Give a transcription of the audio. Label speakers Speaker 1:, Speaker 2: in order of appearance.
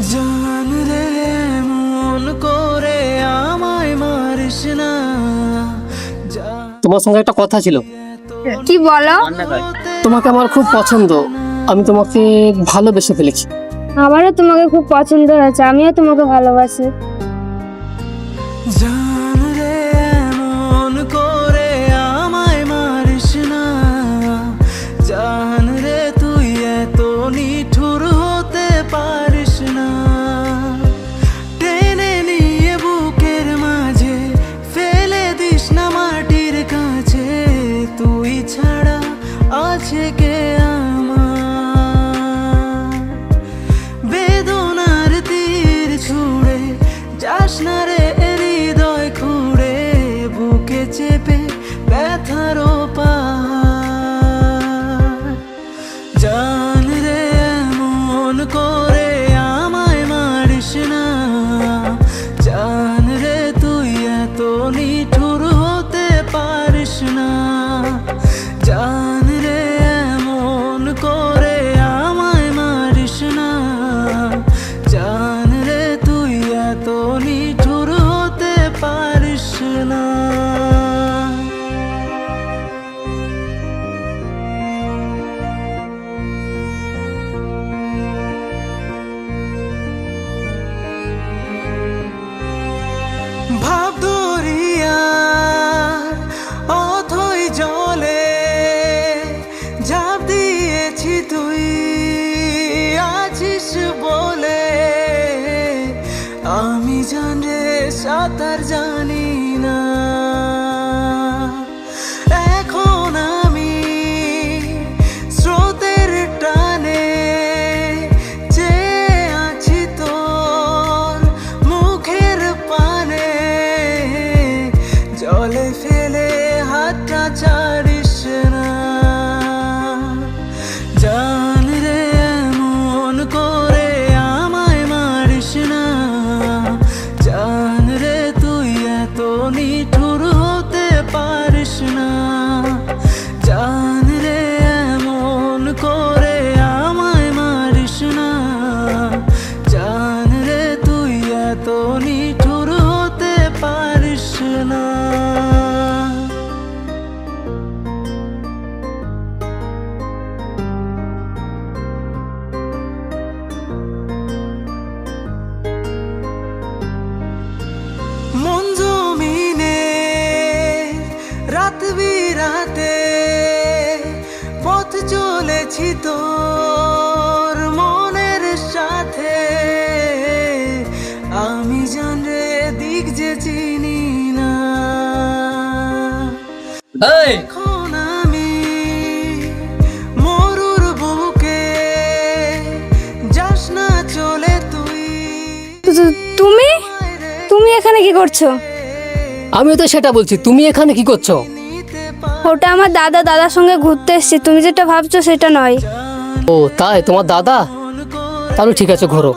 Speaker 1: জান রে মন করে আমায় মারিস না।
Speaker 2: তোমার সঙ্গে একটা কথা ছিল।
Speaker 3: কি বলো?
Speaker 2: তোমাকে আমার খুব পছন্দ। আমি তোমাকে ভালোবেসে ফেলেছি।
Speaker 3: আমারও তোমাকে খুব পছন্দ হয়েছে আমিও তোমাকে ভালোবাসি।
Speaker 1: সাঁতার জানি না। এখন আমি স্রোতের টানে আছি তোর মুখের পানে। জলে ফেলে হাতটা নিঠুর হতে না। মন জমিনে রাত বিরাতে পথ চলেছি তোর চিনি না। এখন আমি মরুর বুকে যাস না চলে তুই।
Speaker 3: তুমি? তুমি এখানে কি করছ?
Speaker 2: আমিও তো সেটা বলছি তুমি এখানে কি করছ?
Speaker 3: ওটা আমার দাদা দাদার সঙ্গে ঘুরতে এসেছি। তুমি যেটা ভাবছ সেটা নয়।
Speaker 2: ও তাই? তোমার দাদা? তাহলে ঠিক আছে ঘোরো।